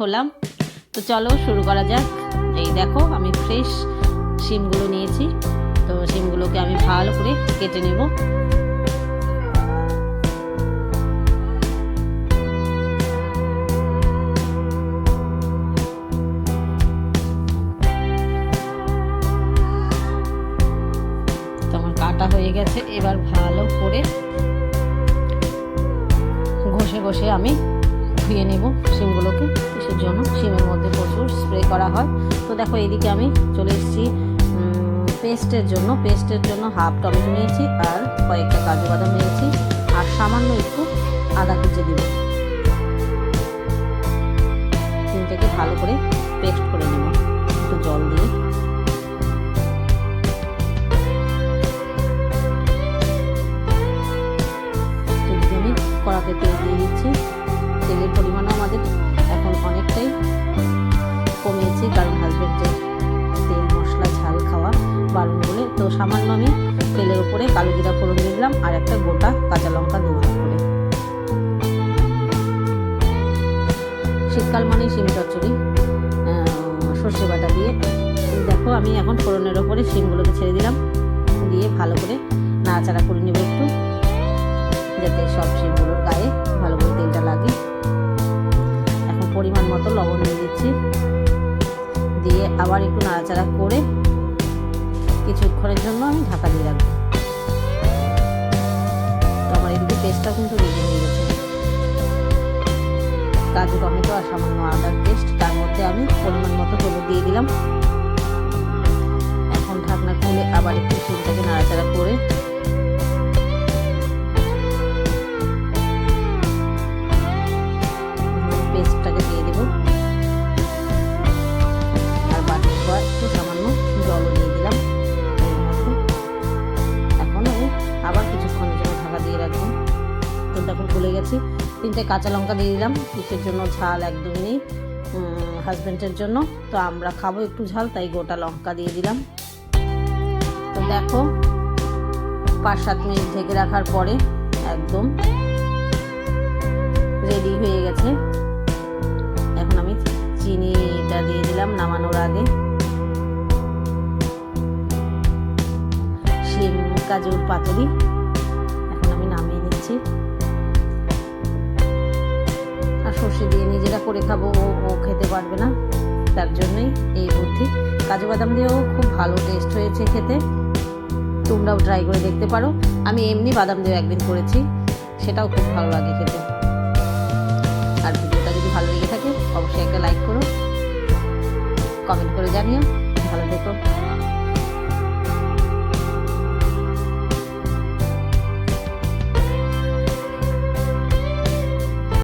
হলাম। তো চলো শুরু করা যাক। এই দেখো, আমি ফ্রেশ শিমগুলো নিয়েছি। তো শিমগুলোকে আমি ভালো করে কেটে নেব। কাটা হয়ে গেছে, এবার ভালো করে ঘষে ঘষে আমি ধুয়ে নেব সিমগুলোকে কিসের জন্য? সিমের মধ্যে প্রচুর স্প্রে করা হয়। তো দেখো এদিকে আমি চলে এসেছি পেস্টের জন্য। পেস্টের জন্য হাফ টমেটো নিয়েছি আর কয়েকটা কাজু বাদাম নিয়েছি। আর সামান্য একটু আদা কুচে দিব। তিনটাকে ভালো করে পেস্ট করে নেব। একটু জল দিয়ে সামান্য আমি তেলের উপরে কালো জিরা ফোড়ন দিলাম আর একটা গোটা কাঁচা লঙ্কা দু হাত করে শীতকাল মানেই শিম চচ্চড়ি। সর্ষে বাটা দিয়ে। দেখো, আমি এখন ফোড়নের ওপরে শিমগুলোকে ছেড়ে দিলাম। দিয়ে ভালো করে নাড়াচাড়া করে নেব একটু, যাতে সব শিমগুলোর গায়ে ভালো করে তেলটা লাগে। এখন পরিমাণ মতো লবণ দিয়ে দিচ্ছি। দিয়ে আবার একটু নাড়াচাড়া করে কিছুক্ষণের জন্য আমি ঢাকা দিয়ে রাখব। তো আমার এদিকে টেস্টটা কিন্তু রেডি হয়ে গেছে। কাজু টমেটো আর সামান্য আদার টেস্ট তার মধ্যে আমি পরিমাণ মতো হলুদ দিয়ে দিলাম। এখন ঢাকনা খুলে আবার একটু তো দেখুন ভুলে গেছি। তিনটে কাঁচা লঙ্কা দিয়ে দিলাম। কিসের জন্য? ঝাল একদম নেই হাজব্যান্ডের জন্য। তো আমরা খাব একটু ঝাল, তাই গোটা লঙ্কা দিয়ে দিলাম। তো দেখো, পাঁচ সাত মিনিট ঢেকে রাখার পরে একদম রেডি হয়ে গেছে। এখন আমি চিনিটা দিয়ে দিলাম নামানোর আগে। শিম কাজুর পাতুরি। করে খাব, ও ও খেতে পারবে না। তার জন্যই এই বুদ্ধি। কাজু বাদাম দিয়েও খুব ভালো টেস্ট হয়েছে খেতে। তোমরাও ট্রাই করে দেখতে পারো। আমি এমনি বাদাম দিয়ে একদিন করেছি। সেটাও খুব ভালো লাগে খেতে। আর ভিডিওটা যদি ভালো লেগে থাকে, অবশ্যই একটা লাইক করো। কমেন্ট করে জানিও।